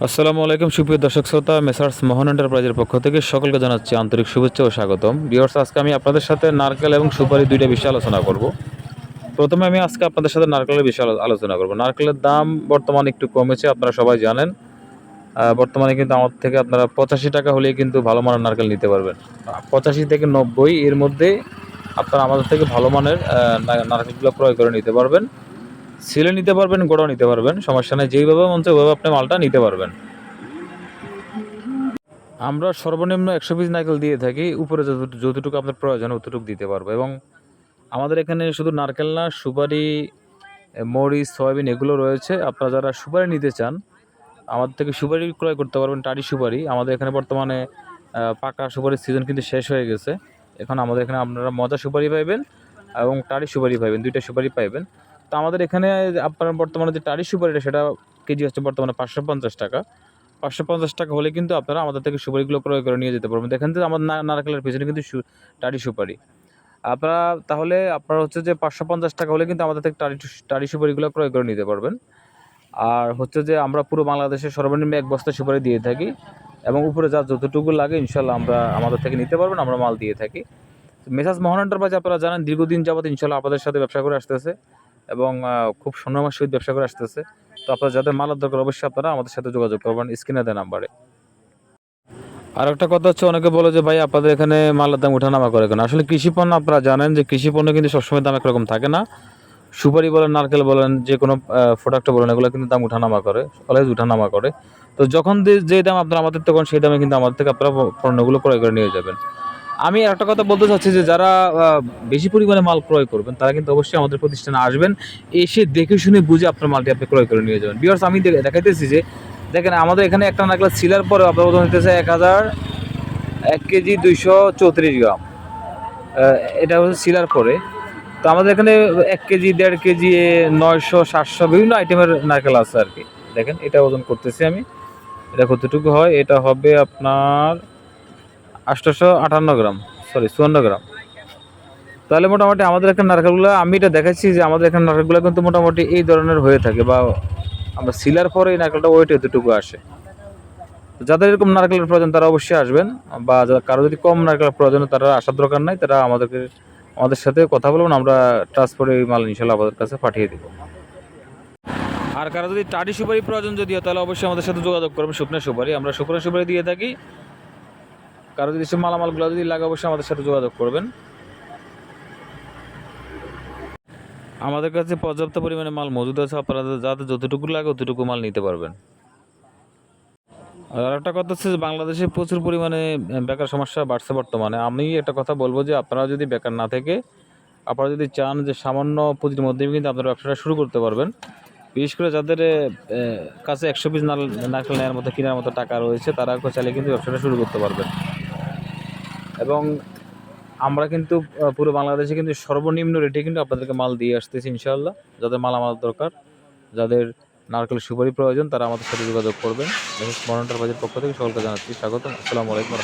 আসসালামু আলাইকুম, সুপ্রিয় দর্শক শ্রোতা, মেসার্স মোহন এন্টারপ্রাইজের পক্ষ থেকে সকলকে জানাচ্ছি আন্তরিক শুভেচ্ছা ও স্বাগতম। বিয়ার্স আজকে আমি আপনাদের সাথে নারকেল এবং সুপারি দুইটা বিষয়ে আলোচনা করব। প্রথমে আমি আজকে আপনাদের সাথে নারকেলের বিষয়ে আলো- আলোচনা করব। নারকেলের দাম বর্তমানে একটু কমেছে, আপনারা সবাই জানেন। বর্তমানে কিন্তু আমার থেকে আপনারা পঁচাশি টাকা হলেই কিন্তু ভালো মানের নারকেল নিতে পারবেন। পঁচাশি থেকে নব্বই এর মধ্যে আপনারা আমাদের থেকে ভালো মানের নারকেলগুলো ক্রয় করে নিতে পারবেন। সিলে নিতে পারবেন, গোড়াও নিতে পারবেন, সমস্যা নেই, যেইভাবে মন চায় ওইভাবে আপনি মালটা নিতে পারবেন। আমরা সর্বনিম্ন একশো পিস নারকেল দিয়ে থাকি, উপরে যত- যতটুকু আপনার প্রয়োজন অতটুকু দিতে পারব এবং আমাদের এখানে শুধু নারকেল না, সুপারি, মরিচ, সয়াবিন এগুলো রয়েছে। আপনারা যারা সুপারি নিতে চান, আমাদের থেকে সুপারি ক্রয় করতে পারবেন, টারি সুপারি। আমাদের এখানে বর্তমানে পাকা সুপারির সিজন কিন্তু শেষ হয়ে গেছে। এখন আমাদের এখানে আপনারা মজা সুপারি পাইবেন এবং টারি সুপারি পাইবেন, দুইটা সুপারি পাইবেন। তো আমাদের এখানে আপনার বর্তমানে যে টারি সুপারিটা সেটা কেজি হচ্ছে বর্তমানে পাঁচশো পঞ্চাশ টাকা। পাঁচশো পঞ্চাশ টাকা হলে কিন্তু আপনারা আমাদের থেকে সুপারিগুলো ক্রয় করে নিয়ে যেতে পারবেন। দেখেন যে আমার না- নারকেলের পিছনে কিন্তু টারি সুপারি। আপনারা তাহলে, আপনার হচ্ছে যে পাঁচশো পঞ্চাশ টাকা হলে কিন্তু আমাদের থেকে টারি টারি সুপারিগুলো ক্রয় করে নিতে পারবেন। আর হচ্ছে যে আমরা পুরো বাংলাদেশে সর্বনিম্ন এক বস্তা সুপারি দিয়ে থাকি এবং উপরে যা যতটুকু লাগে ইনশাল্লাহ আমরা আমাদের থেকে নিতে পারবেন, আমরা মাল দিয়ে থাকি। মেসাজ মোহন এন্টারপ্রাইজ আপনারা জানেন, দীর্ঘদিন যাবত ইনশাল্লাহ আপনাদের সাথে ব্যবসা করে আসতেছে। এবং খুব সুনামের সহিত ব্যবসা করে আসতেছে। তো আপনার যাদের মালের দরকার, অবশ্যই আপনারা আমাদের সাথে যোগাযোগ করবেন স্ক্রিনে দেওয়া নাম্বারে। আর একটা কথা হচ্ছে, অনেকে বলে যে, ভাই, আপনাদের এখানে মালের দাম ওঠানামা করে কেন? আসলে কৃষি পণ্য আপনারা জানেন যে, কৃষি পণ্য কিন্তু সবসময় দাম একরকম থাকে না। সুপারি বলেন, নারকেল বলেন, যে কোনো প্রোডাক্ট বলেন, এগুলো কিন্তু দাম উঠানামা করে অলওয়েজ উঠানামা করে। তো যখন যে দাম আপনারা আমাদের তখন সেই দামে কিন্তু আমাদের থেকে আপনারা পণ্যগুলো ক্রয় করে নিয়ে যাবেন। আমি একটা কথা বলতে চাচ্ছি যে যারা বেশি পরিমাণে মাল ক্রয় করবেন, তারা কিন্তু অবশ্যই আমাদের প্রতিষ্ঠানে আসবেন, এসে দেখে শুনে বুঝে আপনার মালটি আপনি ক্রয় করে নিয়ে যাবেন। বিয়ার্স আমি দেখাইতেছি যে, দেখেন আমাদের এখানে একটা নাকলা সিলার পরে আপনার ওজন হইতেছে এক হাজার এক কেজি দুইশো চৌত্রিশ গ্রাম। এটা হচ্ছে সিলার পরে। তো আমাদের এখানে এক কেজি, দেড় কেজি, নয়শো, সাতশো বিভিন্ন আইটেমের নারকেল আছে আর কি। দেখেন, এটা ওজন করতেছি আমি। এটা কতটুকু হয়? এটা হবে আপনার আটশোশো আটান্ন গ্রাম সরি চুয়ান্ন গ্রাম। তাহলে মোটামুটি আমাদের এখানে নারকেলগুলো, আমি এটা দেখাচ্ছি যে আমাদের এখানে নারকেলগুলো কিন্তু মোটামুটি এই ধরনের হয়ে থাকে বা আমরা সিলার পরে এই নারকেলটা ওয়েট এতটুকু আসে। যাদের এরকম নারকেলের প্রয়োজন তারা অবশ্যই আসবেন, বা কারও যদি কম নারকেলের প্রয়োজন তারা আসার দরকার নাই, তারা আমাদেরকে আমাদের সাথে কথা বলবেন আমরা ট্রান্সপোর্টে এই মাল ইনশাল্লাহ আমাদের কাছে পাঠিয়ে দেব। আর কারও যদি টাটি সুপারি প্রয়োজন যদি হয়, তাহলে অবশ্যই আমাদের সাথে যোগাযোগ করবেন শুকনো সুপারি। আমরা শুকনো সুপারি দিয়ে থাকি। কারও যদি সে মালামালগুলো যদি লাগে, অবশ্যই আমাদের সাথে যোগাযোগ করবেন। আমাদের কাছে পর্যাপ্ত পরিমাণে মাল মজুদ আছে, আপনারা যাতে যতটুকু লাগে ততটুকু মাল নিতে পারবেন। আর একটা কথা হচ্ছে যে বাংলাদেশে প্রচুর পরিমাণে বেকার সমস্যা বাড়ছে বর্তমানে। আমি একটা কথা বলব যে আপনারা যদি বেকার না থেকে, আপনারা যদি চান যে সামান্য পুঁজির মধ্যে কিন্তু আপনারা ব্যবসাটা শুরু করতে পারবেন। বিশেষ করে যাদের কাছে একশো পিস নারকেল নেওয়ার মতো, কেনার মতো টাকা রয়েছে, তারা চাইলে কিন্তু ব্যবসাটা শুরু করতে পারবেন। এবং আমরা কিন্তু পুরো বাংলাদেশে কিন্তু সর্বনিম্ন রেটে কিন্তু আপনাদেরকে মাল দিয়ে আসতেছি ইনশাল্লাহ যাদের মাল আমার দরকার, যাদের নারকেল সুপারি প্রয়োজন, তারা আমাদের সাথে যোগাযোগ করবেন। মরণটার বাজার পক্ষ থেকে সকলকে জানাচ্ছি স্বাগতম। আসসালামু আলাইকুম